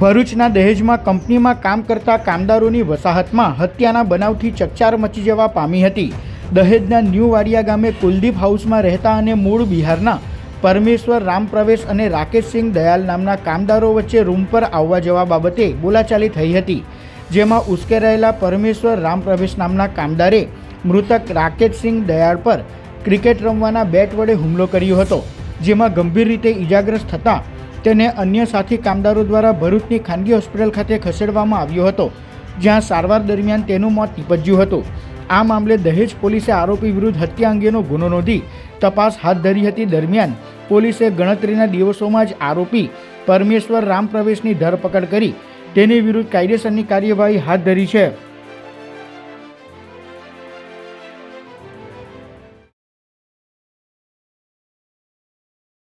ભરૂચના દહેજમાં કંપનીમાં કામ કરતા કામદારોની વસાહતમાં હત્યાના બનાવથી ચકચાર મચી જવા પામી હતી. દહેજના ન્યૂ વાડિયા ગામે કુલદીપ હાઉસમાં રહેતા અને મૂળ બિહારના પરમેશ્વર રામપ્રવેશ અને રાકેશસિંહ દયાલ નામના કામદારો વચ્ચે રૂમ પર આવવા જવા બાબતે બોલાચાલી થઈ હતી. જેમાં ઉશ્કેરાયેલા પરમેશ્વર રામપ્રવેશ નામના કામદારે મૃતક રાકેશસિંહ દયાળ પર ક્રિકેટ રમવાના બેટ વડે હુમલો કર્યો હતો, જેમાં ગંભીર રીતે ઈજાગ્રસ્ત થતાં તેને અન્ય સાથી કામદારો દ્વારા ભરૂચની ખાનગી હોસ્પિટલ ખાતે ખસેડવામાં આવ્યો હતો, જ્યાં સારવાર દરમિયાન તેનું મોત નીપજ્યું હતું. આ મામલે દહેજ પોલીસે આરોપી વિરુદ્ધ હત્યા અંગેનો ગુનો નોંધી તપાસ હાથ ધરી હતી. દરમિયાન પોલીસે ગણતરીના દિવસોમાં જ આરોપી પરમેશ્વર રામપ્રવેશની ધરપકડ કરી, તેની વિરુદ્ધ કાયદેસરની કાર્યવાહી હાથ ધરી છે.